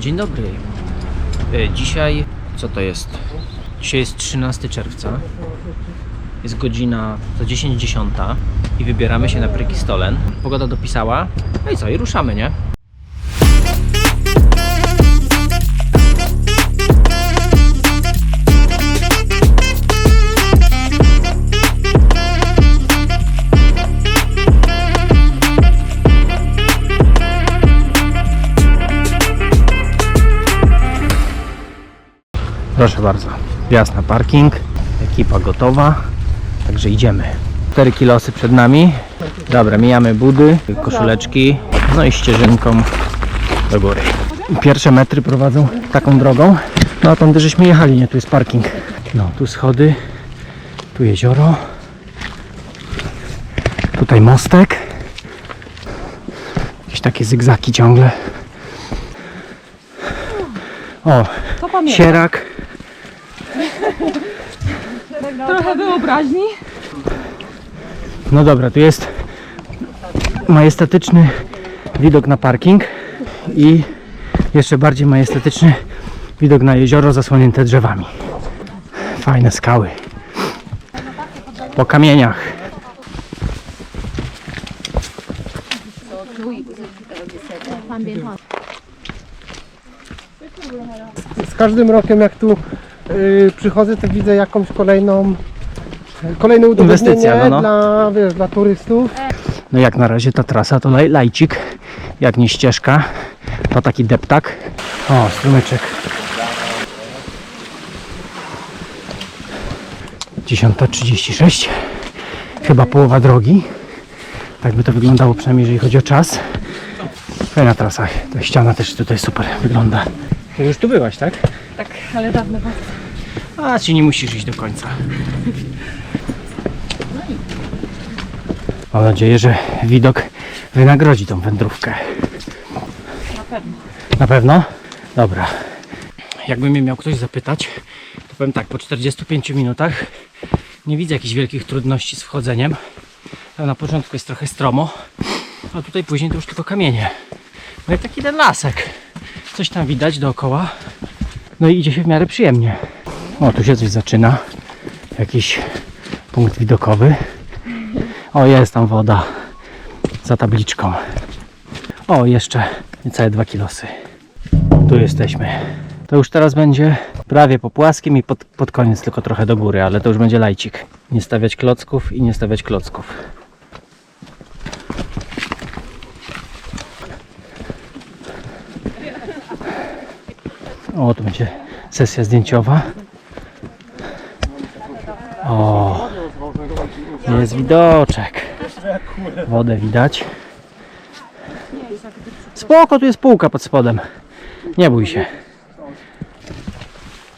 Dzień dobry. E, Dzisiaj, co to jest? Dzisiaj jest 13 czerwca. Jest godzina za 10.10 i wybieramy się na Prykistolen. Pogoda dopisała. No i co, i ruszamy, nie? Proszę bardzo. Wjazd na parking. Ekipa gotowa. Także idziemy. 4 kilosy przed nami. Dobra, mijamy budy, koszuleczki. No i ścieżynką do góry. Pierwsze metry prowadzą taką drogą. No a tam żeśmy jechali, nie? Tu jest parking. No, tu schody. Tu jezioro. Tutaj mostek. Jakieś takie zygzaki ciągle. O, sierak. Trochę wyobraźni. No dobra, tu jest majestatyczny widok na parking i jeszcze bardziej majestatyczny widok na jezioro zasłonięte drzewami. Fajne skały. Po kamieniach. z każdym rokiem jak tu y, przychodzę, to widzę jakąś kolejną kolejne udowodnienie Inwestycja, no, no. dla, wiesz, dla turystów. No jak na razie ta trasa to laj, lajcik, jak nie ścieżka, to taki deptak. O, strumyczek. 10.36 Chyba połowa drogi. Tak by to wyglądało przynajmniej jeżeli chodzi o czas. Fajna trasa. Ta ściana też tutaj super wygląda. Ty już tu byłaś, tak? Tak, ale dawno was. A, ci nie musisz iść do końca. Mam nadzieję, że widok wynagrodzi tą wędrówkę. Na pewno. Na pewno? Dobra. Jakby mnie miał ktoś zapytać, to powiem tak, po 45 minutach nie widzę jakichś wielkich trudności z wchodzeniem. Tam na początku jest trochę stromo, a tutaj później to już tylko kamienie. No i taki ten lasek. Coś tam widać dookoła. No i idzie się w miarę przyjemnie. O, tu się coś zaczyna. Jakiś punkt widokowy. O, jest tam woda. Za tabliczką. O, jeszcze niecałe 2 kilosy. Tu jesteśmy. To już teraz będzie prawie po płaskim i pod, pod koniec tylko trochę do góry, ale to już będzie lajcik. Nie stawiać klocków i nie stawiać klocków. O, tu będzie sesja zdjęciowa. O, jest widoczek. Wodę widać. Spoko, tu jest półka pod spodem. Nie bój się.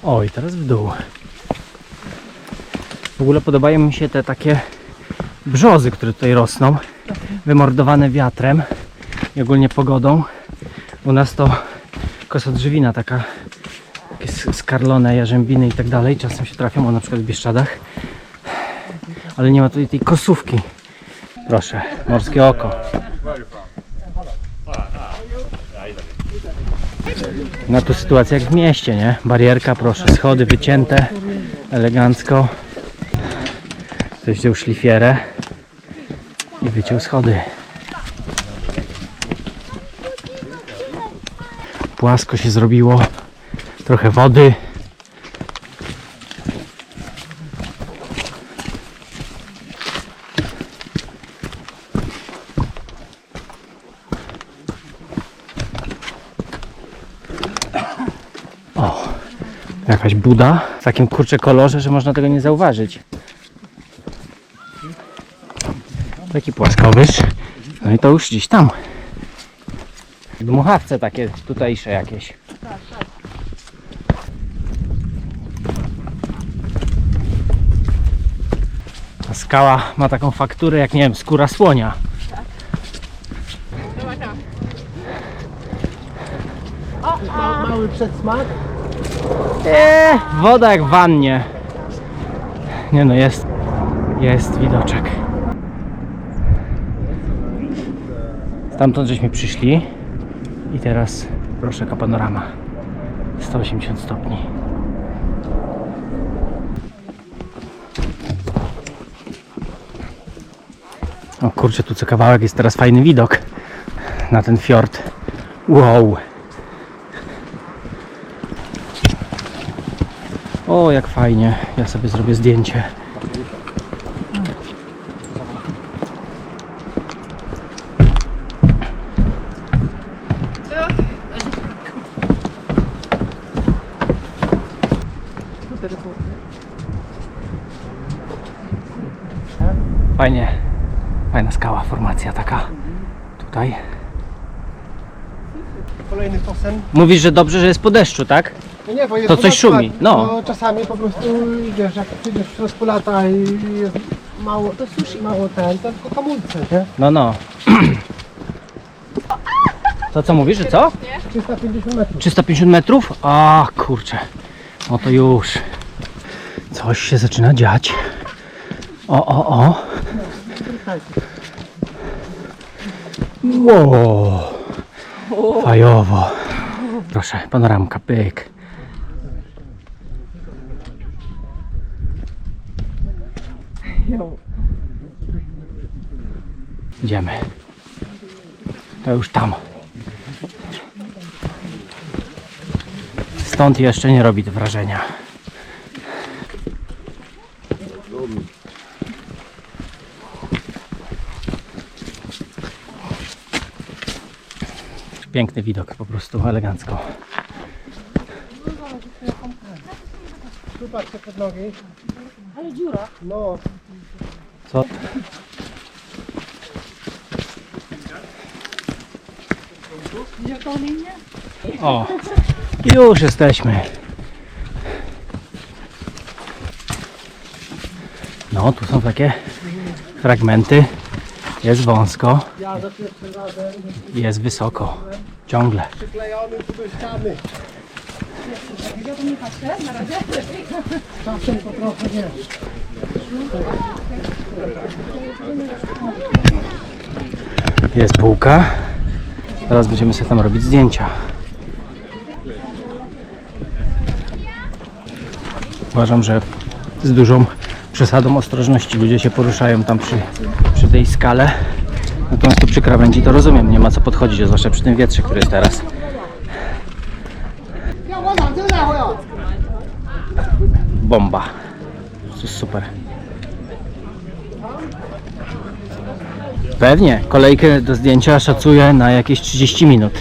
Oj, teraz w dół. W ogóle podobają mi się te takie brzozy, które tutaj rosną. Wymordowane wiatrem i ogólnie pogodą. U nas to kosodrzewina taka takie skarlone, jarzębiny i tak dalej. Czasem się trafią, o na przykład w Bieszczadach. Ale nie ma tutaj tej kosówki. Proszę, morskie oko. No tu sytuacja jak w mieście, nie? Barierka, proszę, schody wycięte, elegancko. Ktoś wziął szlifierę i wyciął schody. Płasko się zrobiło, trochę wody. Jakaś buda w takim kurcze kolorze, że można tego nie zauważyć. Taki płaskowyż. No i to już gdzieś tam. Dmuchawce takie tutejsze jakieś. Ta skała ma taką fakturę jak nie wiem, skóra słonia. Mały przedsmak. Eee, woda jak w wannie. Nie no, jest, jest widoczek. Stamtąd żeśmy przyszli i teraz Proszę, panorama. 180 stopni. O kurczę, tu co kawałek jest teraz fajny widok na ten fiord. Wow. O, jak fajnie. Ja sobie zrobię zdjęcie. Fajnie. Fajna skała, formacja taka. Tutaj. Kolejny fosen. Mówisz, że dobrze, że jest po deszczu, tak? No nie, bo jest To coś szumi, spadła. no. czasami po prostu wiesz, jak przyjdziesz w środku lata i jest mało, to sushi. mało ten, to tylko hamulce, nie? No, no. To co mówisz, że co? 350 metrów. 350 metrów? A kurczę. No to już. Coś się zaczyna dziać. O, o, o. Wow. Fajowo. Proszę, panoramka, pyk. Idziemy. To już tam. Stąd jeszcze nie robi wrażenia. Piękny widok, po prostu elegancko. Patrzcie pod nogi. Ale dziura. No, Co? O, już jesteśmy. No, tu są takie fragmenty. Jest wąsko, jest wysoko. Ciągle. Jest półka. Teraz będziemy sobie tam robić zdjęcia. Uważam, że z dużą przesadą ostrożności ludzie się poruszają tam przy, przy tej skale. Natomiast tu przy krawędzi to rozumiem, nie ma co podchodzić, zwłaszcza przy tym wietrze, który jest teraz. Bomba. To super. Pewnie. Kolejkę do zdjęcia szacuję na jakieś 30 minut.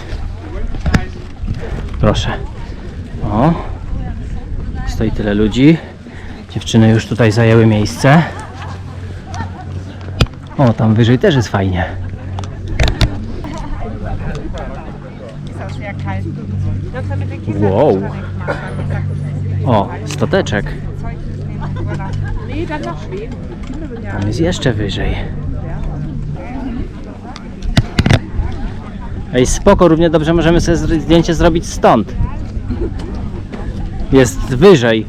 Proszę. O. Stoi tyle ludzi. Dziewczyny już tutaj zajęły miejsce. O, tam wyżej też jest fajnie. Wow. O, stateczek. Tam jest jeszcze wyżej. Ej, spoko, równie dobrze możemy sobie zdjęcie zrobić stąd. Jest wyżej.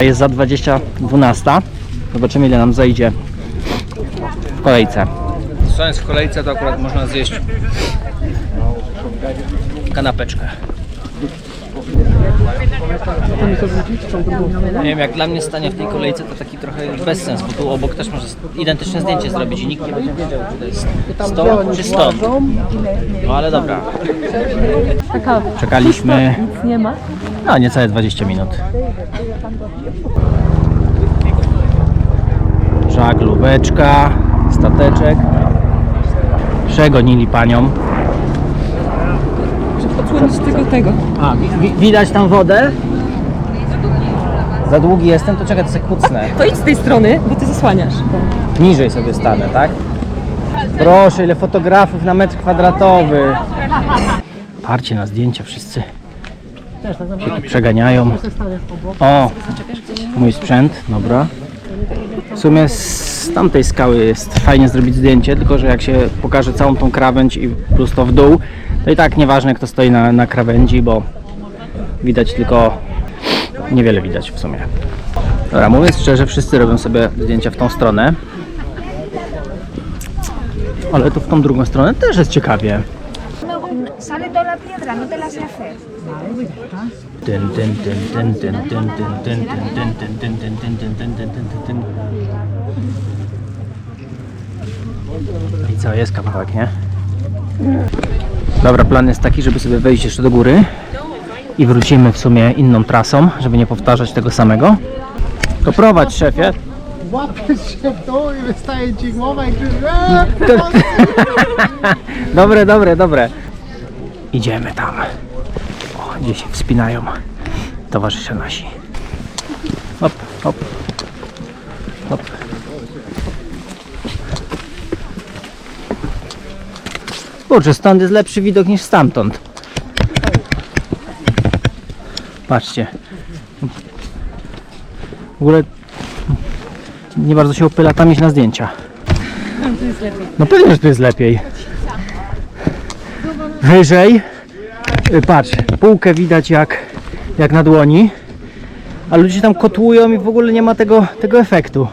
Jest za 20.12. Zobaczymy ile nam zajdzie w kolejce. Stojąc w kolejce to akurat można zjeść kanapeczkę. Nie wiem, jak dla mnie stanie w tej kolejce to taki trochę bez sens, bo tu obok też może identyczne zdjęcie zrobić i nikt nie będzie wiedział, czy to jest stąd czy stąd. No ale dobra, czekaliśmy nic nie ma. no niecałe 20 minut. Żaglóweczka, stateczek. Przegonili panią. Odsłonić tego tego. A, wi- wi- widać tam wodę? Za długi jestem, to czekaj, to sobie kucnę. To idź z tej strony, bo ty zasłaniasz. Niżej sobie stanę, tak? Proszę, ile fotografów na metr kwadratowy. Parcie na zdjęcia wszyscy. Się tu przeganiają. O, mój sprzęt, dobra. W sumie z tamtej skały jest fajnie zrobić zdjęcie, tylko że jak się pokaże całą tą krawędź i plus to w dół, to i tak nieważne kto stoi na, na krawędzi, bo widać tylko, niewiele widać w sumie. Dobra, mówiąc szczerze, wszyscy robią sobie zdjęcia w tą stronę. Ale tu w tą drugą stronę też jest ciekawie. sale toda la piedra, no te la sé hacer. I co, jest kawałek, nie? Dobra, plan jest taki, żeby sobie wejść jeszcze do góry i wrócimy w sumie inną trasą, żeby nie powtarzać tego samego. To prowadź, szefie. Łapiesz się w dół i wystaje ci głowa i dobre, dobre, dobre. Idziemy tam. Gdzie się wspinają towarzysze nasi. Hop, hop. Hop. Kurczę, stąd jest lepszy widok niż stamtąd. Patrzcie. W ogóle nie bardzo się opyla tam iść na zdjęcia. No pewnie, że tu jest lepiej. Wyżej. Y, Patrz, półkę widać jak, jak na dłoni. A ludzie tam kotłują i w ogóle nie ma tego, tego efektu.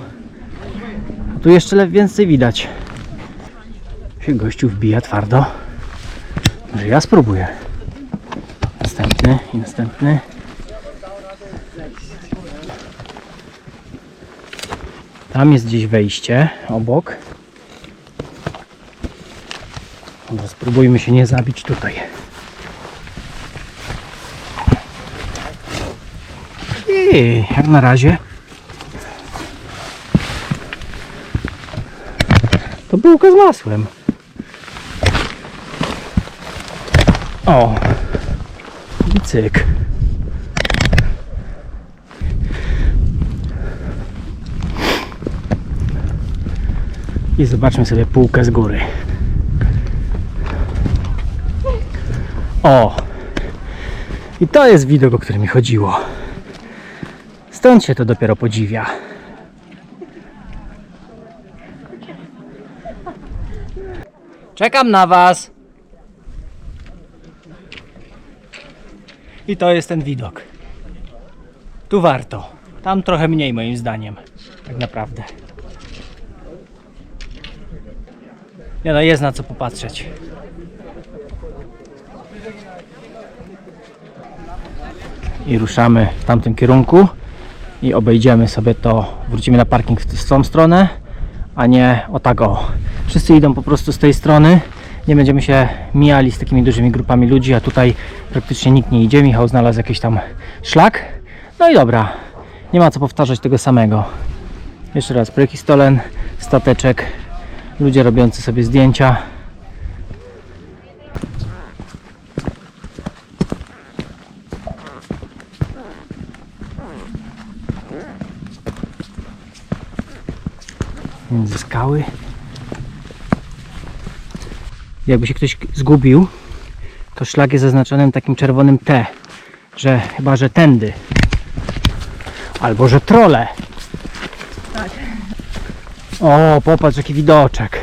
Tu jeszcze więcej widać. Się gościu wbija twardo. Może ja spróbuję. Następny i następny. Tam jest gdzieś wejście obok. Spróbujmy się nie zabić tutaj. Jak na razie to bułka z masłem. O! Cyk. I zobaczmy sobie półkę z góry. O! I to jest widok, o który mi chodziło. Stąd się to dopiero podziwia. Czekam na was. I to jest ten widok. Tu warto. Tam trochę mniej moim zdaniem. Tak naprawdę. Nie no, jest na co popatrzeć. i ruszamy w tamtym kierunku i obejdziemy sobie to, wrócimy na parking w, tą stronę, a nie o tak o. Wszyscy idą po prostu z tej strony, nie będziemy się mijali z takimi dużymi grupami ludzi, a tutaj praktycznie nikt nie idzie. Michał znalazł jakiś tam szlak. No i dobra, nie ma co powtarzać tego samego. Jeszcze raz, prekistolen, stateczek, ludzie robiący sobie zdjęcia. Między skały. Jakby się ktoś zgubił, to szlak jest zaznaczonym takim czerwonym T, że chyba, że tędy. Albo, że trole. O, popatrz jaki widoczek.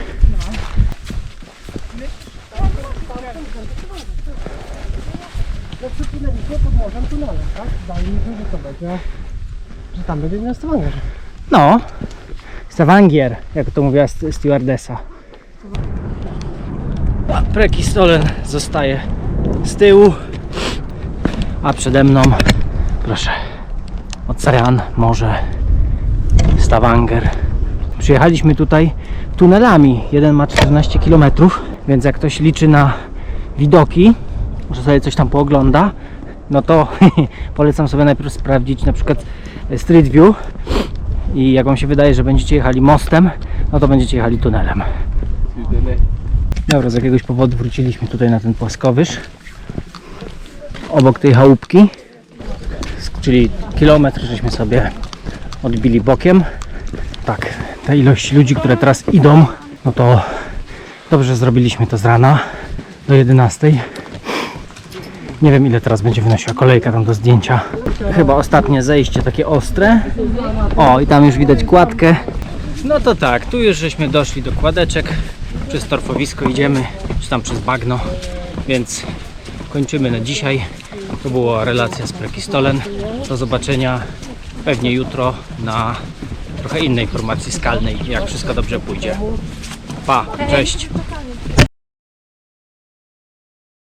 No morzem tunelem, tak? Wydaje mi się, że to będzie... Że tam będzie inwestowanie. No, Stavanger, jak to mówiła st- stewardesa. Prekistolen zostaje z tyłu, a przede mną, proszę, ocean, morze, Stavanger. Przyjechaliśmy tutaj tunelami. Jeden ma 14 km, więc jak ktoś liczy na widoki, że sobie coś tam poogląda, no to polecam sobie najpierw sprawdzić na przykład Street View i jak Wam się wydaje, że będziecie jechali mostem, no to będziecie jechali tunelem. Dobra, z jakiegoś powodu wróciliśmy tutaj na ten płaskowyż. Obok tej chałupki, czyli kilometr żeśmy sobie odbili bokiem. Tak, ta ilość ludzi, które teraz idą, no to dobrze zrobiliśmy to z rana do 11. Nie wiem ile teraz będzie wynosiła kolejka tam do zdjęcia. Chyba ostatnie zejście takie ostre. O i tam już widać kładkę. No to tak, tu już żeśmy doszli do kładeczek. Przez torfowisko idziemy, czy tam przez bagno. Więc kończymy na dzisiaj. To była relacja z Prekistolen. Do zobaczenia pewnie jutro na trochę innej formacji skalnej, jak wszystko dobrze pójdzie. Pa, cześć!